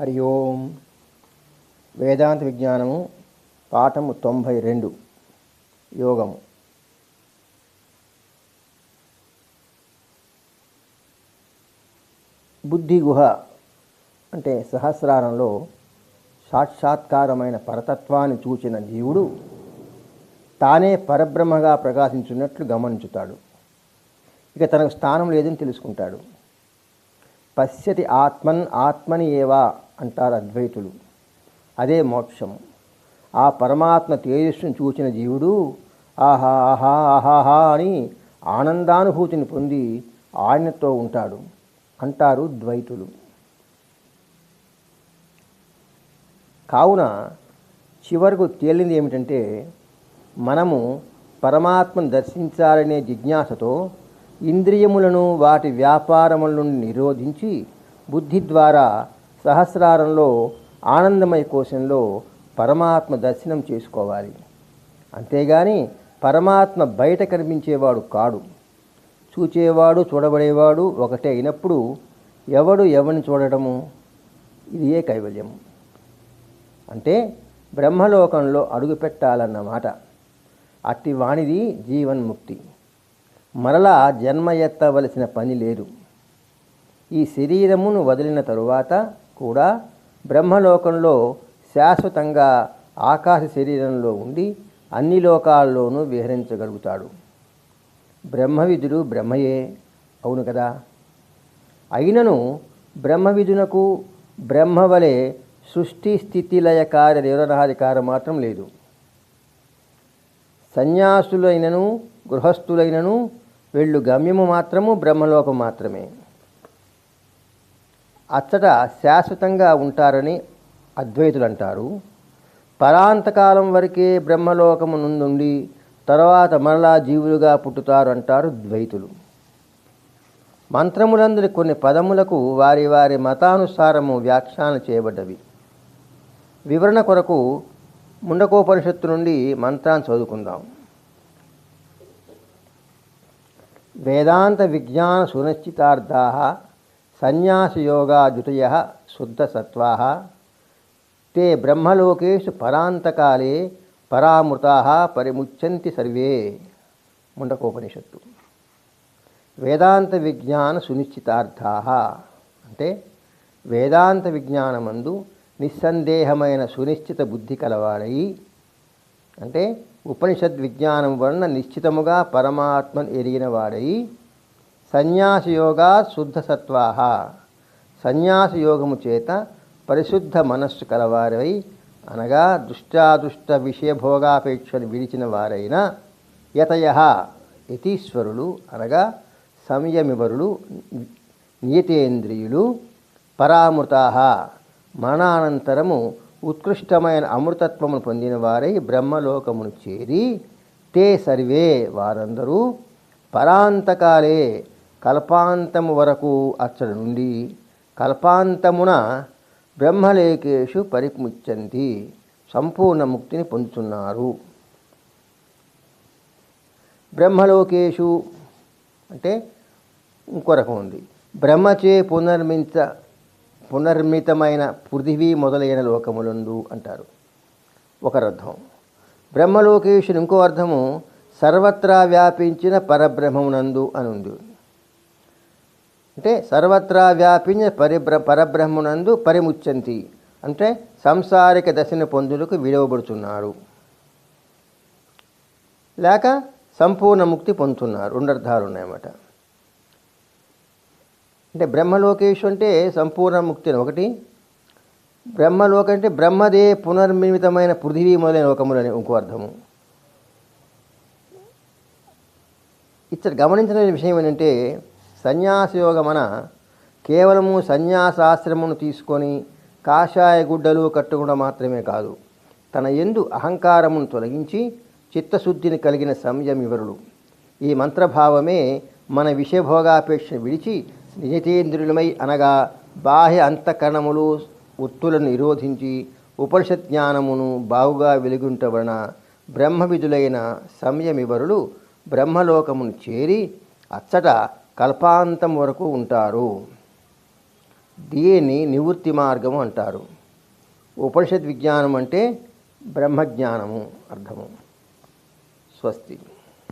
హరి ఓం. వేదాంత విజ్ఞానము పాఠము తొంభై రెండు యోగము. బుద్ధి గుహ అంటే సహస్రారంలో సాక్షాత్కారమైన పరతత్వాన్ని చూచిన జీవుడు తానే పరబ్రహ్మగా ప్రకాశించున్నట్లు గమనించుతాడు. ఇక తనకు స్థానం లేదని తెలుసుకుంటాడు. పశ్యతి ఆత్మన్ ఆత్మని ఏవా అంటారు అద్వైతులు. అదే మోక్షం. ఆ పరమాత్మ తేజస్సును చూచిన జీవుడు ఆహా ఆహా ఆహాహా అని ఆనందానుభూతిని పొంది ఆయనతో ఉంటాడు అంటారు ద్వైతులు. కావున చివరకు తేలింది ఏమిటంటే మనము పరమాత్మను దర్శించాలనే జిజ్ఞాసతో ఇంద్రియములను వాటి వ్యాపారముల నుండి నిరోధించి బుద్ధి ద్వారా సహస్రారంలో ఆనందమయ కోశంలో పరమాత్మ దర్శనం చేసుకోవాలి. అంతేగాని పరమాత్మ బయట కనిపించేవాడు కాడు. చూచేవాడు చూడబడేవాడు ఒకటే అయినప్పుడు ఎవడు ఎవరిని చూడటము? ఇదే కైవల్యం అంటే బ్రహ్మలోకంలో అడుగుపెట్టాలన్నమాట. అట్టి వాణిది జీవన్ముక్తి. మరలా జన్మ ఎత్తవలసిన పని లేదు. ఈ శరీరమును వదిలిన తరువాత కూడా బ్రహ్మలోకంలో శాశ్వతంగా ఆకాశ శరీరంలో ఉండి అన్ని లోకాల్లోనూ విహరించగలుగుతాడు. బ్రహ్మవిధుడు బ్రహ్మయే అవును కదా? అయినను బ్రహ్మవిధునకు బ్రహ్మవలే సృష్టి స్థితి లయ కార్య నిర్వహణాధికారం మాత్రం లేదు. సన్యాసులైనను గృహస్థులైనను వెళ్ళు గమ్యము మాత్రము బ్రహ్మలోకం మాత్రమే. అచ్చట శాశ్వతంగా ఉంటారని అద్వైతులు అంటారు పరాంతకాలం వరకే బ్రహ్మలోకము నుండి తర్వాత మరలా జీవులుగా పుట్టుతారు అంటారు ద్వైతులు. మంత్రములందరి కొన్ని పదములకు వారి వారి మతానుసారము వ్యాఖ్యాన చేయబడ్డవి. వివరణ కొరకు ముండకోపనిషత్తు నుండి మంత్రాన్ని చదువుకుందాం. వేదాంత విజ్ఞాన సునిశ్చితార్థా సన్యాసయోగాజుతయ శుద్ధసత్వా. తే బ్రహ్మలోకేషు పరాంతకాలే పరామృతా పరిముచ్యంతి సర్వే. ముండకోపనిషత్తు. వేదాంత విజ్ఞాన సునిశ్చితార్థా. అంటే వేదాంత విజ్ఞానమందు నిస్సందేహమైన సునిశ్చిత బుద్ధి కలవాడై అంటే ఉపనిషద్ విజ్ఞానం వలన నిశ్చితముగా పరమాత్మను ఎరిగిన వాడై సన్యాసయోగా శుద్ధసత్వా సన్యాసయోగము చేత పరిశుద్ధ మనస్సు కలవారై అనగా దుష్టాదుష్ట విషయభోగాపేక్షను విడిచిన వారైన యతయ యతీశ్వరులు అనగా సంయమివరులు నియతేంద్రియులు పరామృతా మరణానంతరము ఉత్కృష్టమైన అమృతత్వమును పొందిన వారై బ్రహ్మలోకమును చేరి తే సర్వే వారందరూ పరాంతకాలే కల్పాంతము వరకు అచ్చడి నుండి కల్పాంతమున బ్రహ్మలేకేషు పరిముచ్చంది సంపూర్ణ ముక్తిని పొందుతున్నారు బ్రహ్మలోకేషు అంటే ఇంకో రకం ఉంది. బ్రహ్మచే పునర్మిత పునర్మితమైన పృథివీ మొదలైన లోకములందు అంటారు. ఒక అర్థం. బ్రహ్మలోకేషుని ఇంకో అర్థము సర్వత్రా వ్యాపించిన పరబ్రహ్మమునందు అని ఉంది అంటే సర్వత్రా వ్యాపించ పరిబ్ర పరబ్రహ్మనందు పరిముచ్చంతి. అంటే సంసారిక దశను పొందులకు విడవబడుతున్నారు. లేక సంపూర్ణ ముక్తి పొందుతున్నారు. రెండు అర్థాలు ఉన్నాయన్నమాట. అంటే బ్రహ్మలోకేషు అంటే సంపూర్ణ ముక్తి అని ఒకటి. బ్రహ్మలోక అంటే బ్రహ్మదే పునర్నిర్మితమైన పృథివీ మొదలైన లోకములని ఇంకో అర్థము. ఇక్కడ గమనించిన విషయం ఏంటంటే సన్యాసయోగమన కేవలము సన్యాసాశ్రమను తీసుకొని కాషాయ గుడ్డలు కట్టుకోవడం మాత్రమే కాదు తన ఎందు అహంకారమును తొలగించి చిత్తశుద్ధిని కలిగిన సంయమివరుడు ఈ మంత్రభావమే మన విషభోగాపేక్ష విడిచి నిజతేంద్రులమై అనగా బాహ్య అంతఃకరణములు ఒత్తులను నిరోధించి ఉపనిషత్ జ్ఞానమును బాగుగా వెలుగుంటవలన బ్రహ్మవిధులైన సంయమివరులు బ్రహ్మలోకమును చేరి అచ్చట కల్పాంతం వరకు ఉంటారు. దీన్ని నివృత్తి మార్గము అంటారు. ఉపనిషత్ విజ్ఞానం అంటే బ్రహ్మజ్ఞానము అర్థము. స్వస్తి.